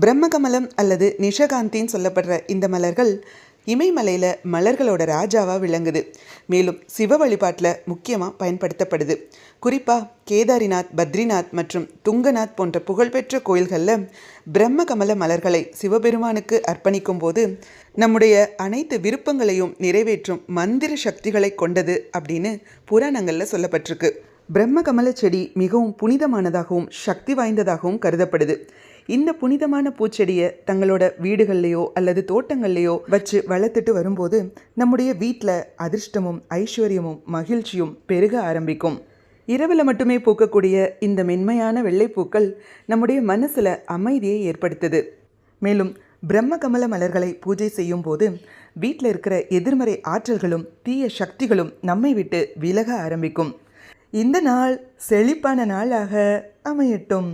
பிரம்மகமலம் அல்லது நிஷகாந்தின்னு சொல்லப்படுற இந்த மலர்கள் இமயமலையில் மலர்களோட ராஜாவாக விளங்குது. மேலும் சிவ வழிபாட்டில் முக்கியமாக பயன்படுத்தப்படுது. குறிப்பாக கேதாரிநாத் பத்ரிநாத் மற்றும் துங்கநாத் போன்ற புகழ்பெற்ற கோயில்களில் பிரம்மகமல மலர்களை சிவபெருமானுக்கு அர்ப்பணிக்கும் போது நம்முடைய அனைத்து விருப்பங்களையும் நிறைவேற்றும் மந்திர சக்திகளை கொண்டது அப்படின்னு புராணங்களில் சொல்லப்பட்டிருக்கு. பிரம்மகமல செடி மிகவும் புனிதமானதாகவும் சக்தி வாய்ந்ததாகவும் கருதப்படுது. இந்த புனிதமான பூச்செடியை தங்களோட வீடுகள்லையோ அல்லது தோட்டங்கள்லையோ வச்சு வளர்த்துட்டு வரும்போது நம்முடைய வீட்டில் அதிர்ஷ்டமும் ஐஸ்வர்யமும் மகிழ்ச்சியும் பெருக ஆரம்பிக்கும். இரவில் மட்டுமே பூக்கக்கூடிய இந்த மென்மையான வெள்ளைப்பூக்கள் நம்முடைய மனசில் அமைதியை ஏற்படுத்துது. மேலும் பிரம்ம கமல மலர்களை பூஜை செய்யும் போது வீட்டில் இருக்கிற எதிர்மறை ஆற்றல்களும் தீய சக்திகளும் நம்மை விட்டு விலக ஆரம்பிக்கும். இந்த நாள் செழிப்பான நாளாக அமையட்டும்.